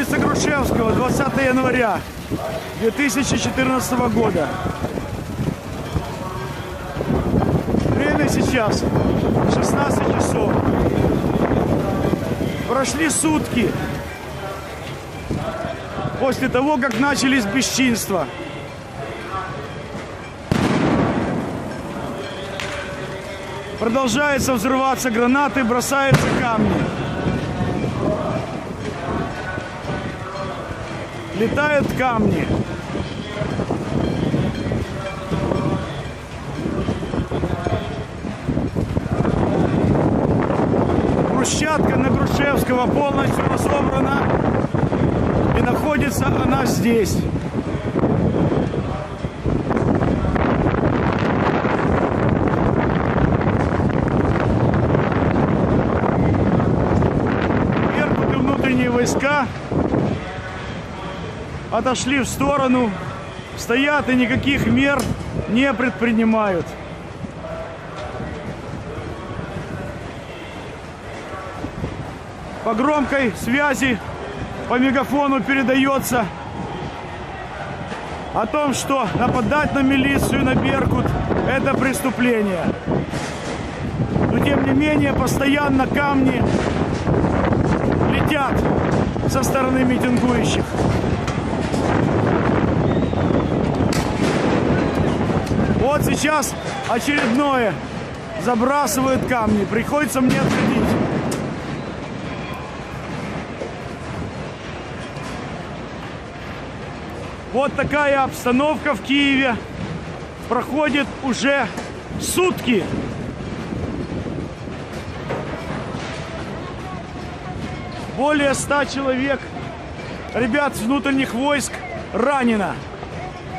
Улица Грушевского, 20 января 2014 года. Время сейчас 16 часов. Прошли сутки после того, как начались бесчинства. Продолжается взрываться гранаты, бросаются камни. Летают камни. Брусчатка на Грушевского полностью разобрана. И находится она здесь. Войска отошли в сторону, стоят и никаких мер не предпринимают. По громкой связи по мегафону передается о том, что нападать на милицию, на Беркут – это преступление. Но тем не менее постоянно камни летят со стороны митингующих. Вот сейчас очередное. Забрасывают камни. Приходится мне отходить. Вот такая обстановка в Киеве. Проходит уже сутки. Более ста человек ребят внутренних войск ранено.